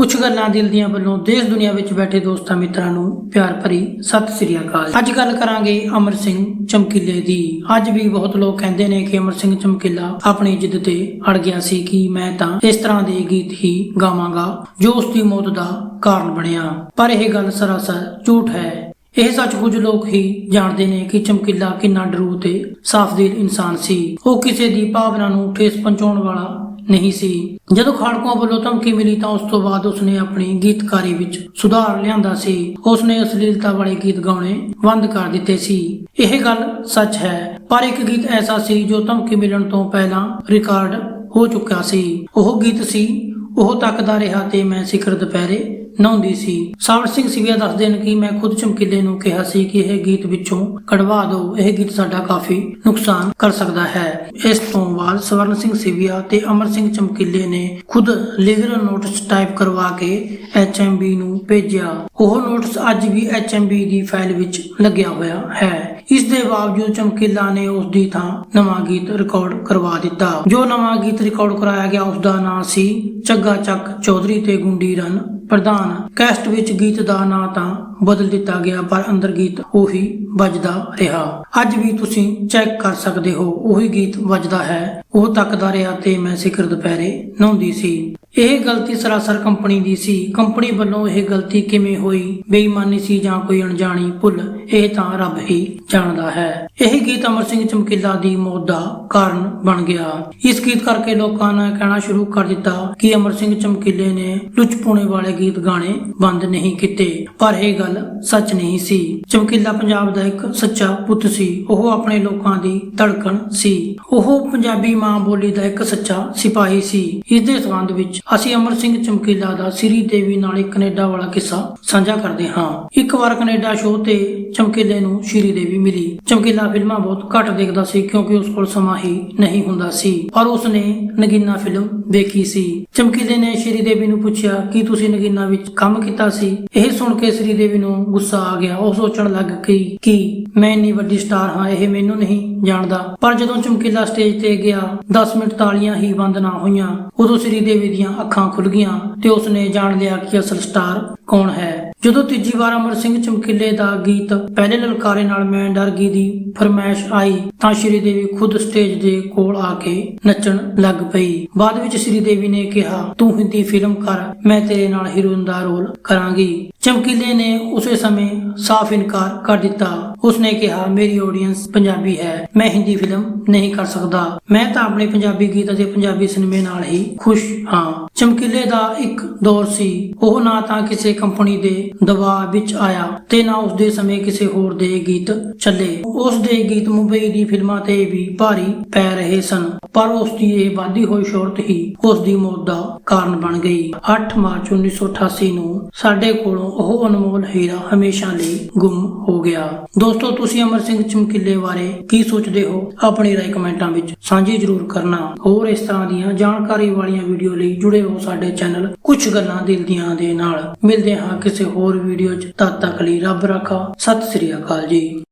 ਕੁਝ ਗੱਲਾਂ ਦਿਲ ਦੀਆਂ ਵੱਲੋਂ ਦੇਸ਼ ਦੁਨੀਆ ਵਿੱਚ ਬੈਠੇ ਦੋਸਤਾਂ ਮਿੱਤਰਾਂ ਨੂੰ ਪਿਆਰ ਭਰੀ ਸਤਿ ਸ੍ਰੀ ਅਕਾਲ। ਅੱਜ ਗੱਲ ਕਰਾਂਗੇ ਅਮਰ ਸਿੰਘ ਚਮਕੀਲੇ ਦੀ। ਅੱਜ ਵੀ ਬਹੁਤ ਲੋਕ ਕਹਿੰਦੇ ਨੇ ਕਿ ਅਮਰ ਸਿੰਘ ਚਮਕੀਲਾ ਆਪਣੀ ਜਿੱਦ ਤੇ ਅੜ ਗਿਆ ਸੀ ਕਿ ਮੈਂ ਤਾਂ ਇਸ ਤਰ੍ਹਾਂ ਦੇ ਗੀਤ ਹੀ ਗਾਵਾਂਗਾ ਜੋ ਉਸ ਦੀ ਮੌਤ ਦਾ ਕਾਰਨ ਬਣਿਆ। ਪਰ ਇਹ ਗੱਲ ਸਰਾਸਰ ਝੂਠ ਹੈ। ਇਹ ਸੱਚ ਕੁਝ ਲੋਕ ਹੀ ਜਾਣਦੇ ਨੇ ਕਿ ਚਮਕੀਲਾ ਕਿੰਨਾ ਡਰੂ ਤੇ ਸਾਫ਼ ਦਿਲ ਇਨਸਾਨ ਸੀ। ਉਹ ਕਿਸੇ ਦੀ ਭਾਵਨਾ ਨੂੰ ਠੇਸ ਪਹੁੰਚਾਉਣ ਵਾਲਾ ਨਹੀਂ ਸੀ। ਜਦੋਂ ਖਾੜਕੂਆਂ ਵੱਲੋਂ ਧਮਕੀ ਮਿਲੀ ਤਾਂ ਉਸ ਤੋਂ ਬਾਅਦ ਉਸਨੇ ਆਪਣੀ ਗੀਤਕਾਰੀ ਵਿੱਚ ਸੁਧਾਰ ਲਿਆਂਦਾ ਸੀ। ਉਸਨੇ ਅਸ਼ਲੀਲਤਾ ਵਾਲੇ ਗੀਤ ਗਾਉਣੇ ਬੰਦ ਕਰ ਦਿੱਤੇ ਸੀ। ਇਹ ਗੱਲ ਸੱਚ ਹੈ, ਪਰ ਇੱਕ ਗੀਤ ਐਸਾ ਸੀ ਜੋ ਧਮਕੀ ਮਿਲਣ ਤੋਂ ਪਹਿਲਾਂ ਰਿਕਾਰਡ ਹੋ ਚੁੱਕਾ ਸੀ। ਉਹ ਗੀਤ ਸੀ, ਉਹ ਤੱਕਦਾ ਰਿਹਾ ਤੇ ਮੈਂ ਸਿਖਰ ਦੁਪਹਿਰੇ ਨਹਾਉਂਦੀ ਸੀ। ਸਾਵਰ ਸਿੰਘ ਸਿਵਿਆ ਦੱਸਦੇ ਨੇ ਕਿ ਮੈਂ ਖੁਦ ਚਮਕੀਲੇ ਨੂੰ ਕਿਹਾ ਸੀ ਕਿ ਇਹ ਗੀਤ ਵਿੱਚੋਂ ਕਢਵਾ ਦਿਓ। ਇਹ ਗੀਤ ਸਾਡਾ ਕਾਫੀ ਨੁਕਸਾਨ ਕਰ ਸਕਦਾ ਹੈ। ਇਸ ਤੋਂ ਬਾਅਦ ਸਵਰਨ ਸਿੰਘ ਸਿਵਿਆ ਤੇ ਅਮਰ ਸਿੰਘ ਚਮਕੀਲੇ ਨੇ ਖੁਦ ਲੀਗਲ ਨੋਟਿਸ ਟਾਈਪ ਕਰਵਾ ਕੇ ਐਚਐਮਬੀ ਨੂੰ ਭੇਜਿਆ। ਉਹ ਨੋਟਿਸ ਅੱਜ ਵੀ ਐਚਐਮਬੀ ਦੀ ਫਾਈਲ ਵਿੱਚ ਲੱਗਿਆ ਹੋਇਆ ਹੈ। ਇਸ ਦੇ ਬਾਵਜੂਦ ਚਮਕੀਲਾ ਨੇ ਉਸ ਦੀ ਥਾਂ ਨਵਾਂ ਗੀਤ ਰਿਕਾਰਡ ਕਰਵਾ ਦਿੱਤਾ। ਜੋ ਨਵਾਂ ਗੀਤ ਰਿਕਾਰਡ ਕਰਾਇਆ ਗਿਆ, ਉਸ ਦਾ ਨਾਂ ਸੀ ਚੱਗਾ ਚੱਕ ਚੌਧਰੀ ਤੇ ਗੁੰਡੀ ਰਨ। ਪ੍ਰਧਾਨ ਕੈਸਟ ਵਿੱਚ ਗੀਤ ਦਾ ਨਾਂ ਤਾਂ ਬਦਲ ਦਿੱਤਾ ਗਿਆ, ਪਰ ਅੰਦਰ ਗੀਤ ਉਹੀ ਵੱਜਦਾ ਰਿਹਾ। ਅੱਜ ਵੀ ਤੁਸੀਂ ਚੈੱਕ ਕਰ ਸਕਦੇ ਹੋ, ਉਹੀ ਗੀਤ ਵੱਜਦਾ ਹੈ। ਉਹ ਤੱਕਦਾ ਰਿਹਾ ਤੇ ਮੈਂ ਸਿਖਰ ਦੁਪਹਿਰੇ ਨਹਾਉਂਦੀ ਸੀ। ਇਹ ਗਲਤੀ ਸਰਾਸਰ ਕੰਪਨੀ ਦੀ ਸੀ। ਕੰਪਨੀ ਵੱਲੋਂ ਇਹ ਗਲਤੀ ਕਿਵੇਂ ਹੋਈ? ਬੇਈਮਾਨੀ ਸੀ ਜਾਂ ਕੋਈ ਅਣਜਾਣੀ ਭੁੱਲ? ਇਹ ਤਾਂ ਰੱਬ ਹੀ ਜਾਣਦਾ ਹੈ। ਇਹ ਗੀਤ ਅਮਰ ਸਿੰਘ ਚਮਕੀਲਾ ਦੀ ਮੌਤ ਦਾ ਕਾਰਨ ਬਣ ਗਿਆ। ਇਸ ਗੀਤ ਕਰਕੇ ਲੋਕਾਂ ਨੇ ਕਹਿਣਾ ਸ਼ੁਰੂ ਕਰ ਦਿੱਤਾ ਕਿ ਅਮਰ ਸਿੰਘ ਚਮਕੀਲੇ ਨੇ ਲੁੱਚਪੂਣੇ ਵਾਲੇ ਗੀਤ ਗਾਣੇ ਬੰਦ ਨਹੀਂ ਕੀਤੇ। ਪਰ ਇਹ ਗੱਲ ਸੱਚ ਨਹੀਂ ਸੀ। ਚਮਕੀਲਾ ਪੰਜਾਬ ਦਾ ਇੱਕ ਸੱਚਾ ਪੁੱਤ ਸੀ। ਉਹ ਆਪਣੇ ਲੋਕਾਂ ਦੀ ਧੜਕਣ ਸੀ। ਉਹ ਪੰਜਾਬੀ ਮਾਂ ਬੋਲੀ ਦਾ ਇੱਕ ਸੱਚਾ ਸਿਪਾਹੀ ਸੀ। ਇਸ ਦੇ ਸੰਬੰਧ ਵਿੱਚ ਅਸੀਂ ਅਮਰ ਸਿੰਘ ਚਮਕੀਲਾ ਦਾ ਸ੍ਰੀ ਦੇਵੀ ਨਾਲ ਕੈਨੇਡਾ ਵਾਲਾ ਕਿੱਸਾ ਸਾਂਝਾ ਕਰਦੇ ਹਾਂ। ਇੱਕ ਵਾਰ ਕੈਨੇਡਾ ਸ਼ੋਅ ਤੇ ਚਮਕੀਲੇ ਨੂੰ ਸ਼੍ਰੀ ਦੇਵੀ ਮਿਲੀ। ਚਮਕੀਲਾ ਫਿਲਮਾਂ ਬਹੁਤ ਘੱਟ ਦੇਖਦਾ ਸੀ ਕਿਉਂਕਿ ਉਸ ਕੋਲ ਸਮਾਂ ਹੀ ਨਹੀਂ ਹੁੰਦਾ ਸੀ। ਪਰ ਉਸਨੇ ਨਗੀਨਾ ਫਿਲਮ ਵੇਖੀ ਸੀ। ਚਮਕੀਲੇ ਨੇ ਸ਼੍ਰੀ ਦੇਵੀ ਨੂੰ ਪੁੱਛਿਆ, ਕਿ ਤੁਸੀਂ ਨਗੀਨਾ ਦਿਨਾਂ ਵਿੱਚ ਕੰਮ ਕੀਤਾ ਸੀ। ਇਹ ਸੁਣ ਕੇ ਸ਼੍ਰੀ ਦੇਵੀ ਨੂੰ ਗੁੱਸਾ ਆ ਗਿਆ। ਉਹ ਸੋਚਣ ਲੱਗ ਗਈ ਕਿ ਮੈਂ ਇੰਨੀ ਵੱਡੀ ਸਟਾਰ ਹਾਂ, ਇਹ ਮੈਨੂੰ ਨਹੀਂ ਜਾਣਦਾ। ਪਰ ਜਦੋਂ ਚਮਕੀਲਾ ਸਟੇਜ ਤੇ ਗਿਆ 10 ਮਿੰਟ ਤਾਲੀਆਂ ਹੀ ਬੰਦ ਨਾ ਹੋਈਆਂ। ਉਦੋਂ ਸ਼੍ਰੀ ਦੇਵੀ ਦੀਆਂ ਅੱਖਾਂ ਖੁੱਲ ਗਈਆਂ ਤੇ ਉਸਨੇ ਜਾਣ ਲਿਆ ਕਿ ਅਸਲ ਸਟਾਰ ਕੌਣ ਹੈ। ਜਦੋਂ ਤੀਜੀ ਵਾਰ ਅਮਰ ਸਿੰਘ ਚਮਕੀਲੇ ਦਾ ਗੀਤ ਪਹਿਲੇ ਲਲਕਾਰੇ ਨਾਲ ਮੈਂ ਡਰ ਗਈ ਦੀ ਫਰਮਾਇਸ਼ ਆਈ, ਤਾਂ ਸ਼੍ਰੀ ਦੇਵੀ ਖੁਦ ਸਟੇਜ ਦੇ ਕੋਲ ਆ ਕੇ ਨੱਚਣ ਲੱਗ ਪਈ। ਬਾਅਦ ਵਿੱਚ ਸ਼੍ਰੀ ਦੇਵੀ ਨੇ ਕਿਹਾ, ਤੂੰ ਹਿੰਦੀ ਫਿਲਮ ਕਰ, ਮੈਂ ਤੇਰੇ ਨਾਲ ਹੀਰੋਇਨ ਦਾ ਰੋਲ ਕਰਾਂਗੀ। ਚਮਕੀਲੇ ਨੇ ਉਸੇ ਸਮੇਂ ਸਾਫ਼ ਇਨਕਾਰ ਕਰ ਦਿੱਤਾ। ਉਸਨੇ ਕਿਹਾ, ਮੇਰੀ ਆਡੀਅנס ਪੰਜਾਬੀ ਹੈ। ਮੈਂ ਹਿੰਦੀ ਫਿਲਮ ਨਹੀਂ ਕਰ ਸਕਦਾ। ਮੈਂ ਤਾਂ ਆਪਣੇ ਪੰਜਾਬੀ ਗੀਤ ਅਤੇ ਪੰਜਾਬੀ ਸਿਨੇਮੇ ਨਾਲ ਹੀ ਖੁਸ਼ ਹਾਂ। ਚਮਕੀਲੇ ਦਾ ਇੱਕ ਦੌਰ ਸੀ। ਉਹ ਨਾ ਤਾਂ ਕਿਸੇ ਕੰਪਨੀ ਦੇ ਦਬਾਅ ਵਿੱਚ ਆਇਆ ਤੇ ਨਾ ਉਸ ਦੇ ਸਮੇਂ ਕਿਸੇ ਹੋਰ ਦੇ ਗੀਤ ਚੱਲੇ। ਉਸ ਦੇ ਗੀਤ ਮੁੰਬਈ ਦੀ ਫਿਲਮਾਂ ਤੇ ਵੀ ਭਾਰੀ ਪੈ ਰਹੇ ਸਨ, ਪਰ ਉਸ ਦੀ ਇਹ ਵਾਧੀ ਹੋਈ ਸ਼ੋਹਰਤ ਹੀ ਉਸ ਦੀ ਮੌਤ ਦਾ ਕਾਰਨ ਬਣ ਗਈ। 8 ਮਾਰਚ 1988 ਨੂੰ ਸਾਡੇ ਕੋਲੋਂ ਉਹ ਅਨਮੋਲ ਹੀਰਾ ਹਮੇਸ਼ਾ ਲਈ ਗੁੰਮ ਹੋ ਗਿਆ। ਦੋਸਤੋ, ਤੁਸੀਂ ਅਮਰ ਸਿੰਘ ਚਮਕੀਲੇ ਬਾਰੇ ਕੀ ਸੋਚਦੇ ਹੋ? ਆਪਣੀ ਰਾਏ ਕਮੈਂਟਾਂ ਵਿੱਚ ਸਾਂਝੀ ਜ਼ਰੂਰ ਕਰਨਾ। ਹੋਰ ਇਸ ਤਰ੍ਹਾਂ ਦੀਆਂ ਜਾਣਕਾਰੀ ਵਾਲੀਆਂ ਵੀਡੀਓ ਲਈ ਜੁੜੇ ਰਹੋ ਸਾਡੇ ਚੈਨਲ ਕੁਝ ਗੱਲਾਂ ਦਿਲ ਦੀਆਂ ਦੇ ਨਾਲ। ਮਿਲਦੇ ਹਾਂ ਕਿਸੇ ਹੋਰ ਵੀਡੀਓ 'ਚ। ਤਦ ਤੱਕ ਲਈ ਰੱਬ ਰਾਖਾ। ਸਤਿ ਸ੍ਰੀ ਅਕਾਲ ਜੀ।